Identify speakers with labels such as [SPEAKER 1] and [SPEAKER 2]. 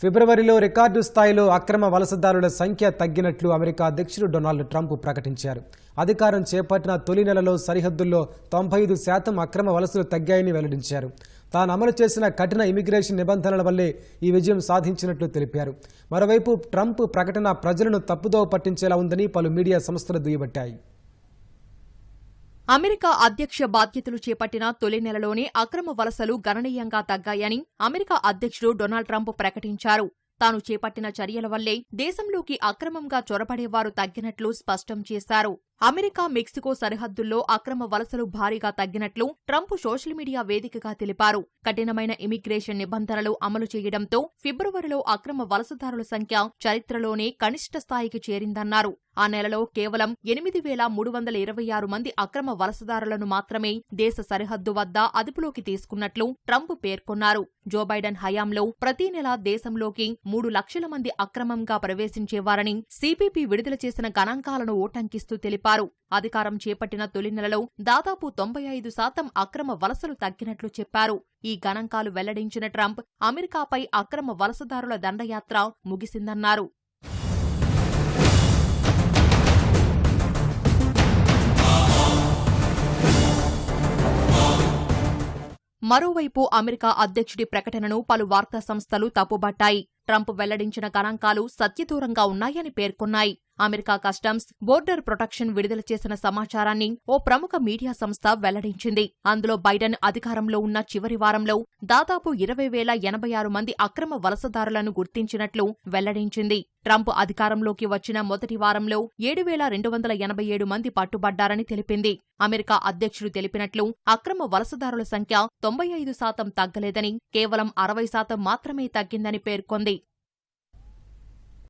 [SPEAKER 1] ఫిబ్రవరిలో రికార్డు స్థాయిలో అక్రమ వలసదారుల సంఖ్య తగ్గినట్లు అమెరికా అధ్యక్షుడు డొనాల్డ్ ట్రంప్ ప్రకటించారు. అధికారం చేపట్టిన తొలి నెలలో సరిహద్దుల్లో తొంభై ఐదు శాతం అక్రమ వలసలు తగ్గాయని వెల్లడించారు. తాను అమలు చేసిన కఠిన ఇమిగ్రేషన్ నిబంధనల వల్లే ఈ విజయం సాధించినట్లు తెలిపారు. మరోవైపు ట్రంప్ ప్రకటన ప్రజలను తప్పుదోవ పట్టించేలా ఉందని పలు మీడియా సంస్థలు దుయ్యబట్టాయి.
[SPEAKER 2] అమెరికా అధ్యక్ష బాధ్యతలు చేపట్టిన తొలి నెలలోనే అక్రమ వలసలు గణనీయంగా తగ్గాయని అమెరికా అధ్యక్షుడు డొనాల్డ్ ట్రంప్ ప్రకటించారు. తాను చేపట్టిన చర్యల వల్లే దేశంలోకి అక్రమంగా చొరబడేవారు తగ్గినట్లు స్పష్టం చేశారు. అమెరికా మెక్సికో సరిహద్దుల్లో అక్రమ వలసలు భారీగా తగ్గినట్లు ట్రంప్ సోషల్ మీడియా వేదికగా తెలిపారు. కఠినమైన ఇమిగ్రేషన్ నిబంధనలు అమలు చేయడంతో ఫిబ్రవరిలో అక్రమ వలసదారుల సంఖ్య చరిత్రలోనే కనిష్ట స్థాయికి చేరిందన్నారు. ఆ నెలలో కేవలం ఎనిమిది వేల మూడు వందల ఇరవై ఆరు మంది అక్రమ వలసదారులను మాత్రమే దేశ సరిహద్దు వద్ద అదుపులోకి తీసుకున్నట్లు ట్రంప్ పేర్కొన్నారు. జో బైడెన్ హయాంలో ప్రతి నెల దేశంలోకి మూడు లక్షల మంది అక్రమంగా ప్రవేశించేవారని సిపిపి విడుదల చేసిన గణాంకాలను ఓటంకిస్తూ తెలిపారు. అధికారం చేపట్టిన తొలి నెలలో దాదాపు తొంభై ఐదు శాతం అక్రమ వలసలు తగ్గినట్లు చెప్పారు. ఈ గణాంకాలు వెల్లడించిన ట్రంప్ అమెరికాపై అక్రమ వలసదారుల దండయాత్ర ముగిసిందన్నారు. మరోవైపు అమెరికా అధ్యక్షుడి ప్రకటనను పలు వార్తా సంస్థలు తప్పుబట్టాయి. ట్రంప్ వెల్లడించిన గణాంకాలు సత్యదూరంగా ఉన్నాయని పేర్కొన్నాయి. అమెరికా కస్టమ్స్ బోర్డర్ ప్రొటెక్షన్ విడుదల చేసిన సమాచారాన్ని ఓ ప్రముఖ మీడియా సంస్థ వెల్లడించింది. అందులో బైడెన్ అధికారంలో ఉన్న చివరి వారంలో దాదాపు ఇరవై వేల ఎనభై ఆరు మంది అక్రమ వలసదారులను గుర్తించినట్లు వెల్లడించింది. ట్రంప్ అధికారంలోకి వచ్చిన మొదటి వారంలో ఏడు వేల రెండు వందల ఎనభై ఏడు మంది పట్టుబడ్డారని తెలిపింది. అమెరికా అధ్యక్షుడు తెలిపినట్లు అక్రమ వలసదారుల సంఖ్య తొంభై ఐదు శాతం తగ్గలేదని కేవలం అరవై శాతం మాత్రమే తగ్గిందని పేర్కొంది.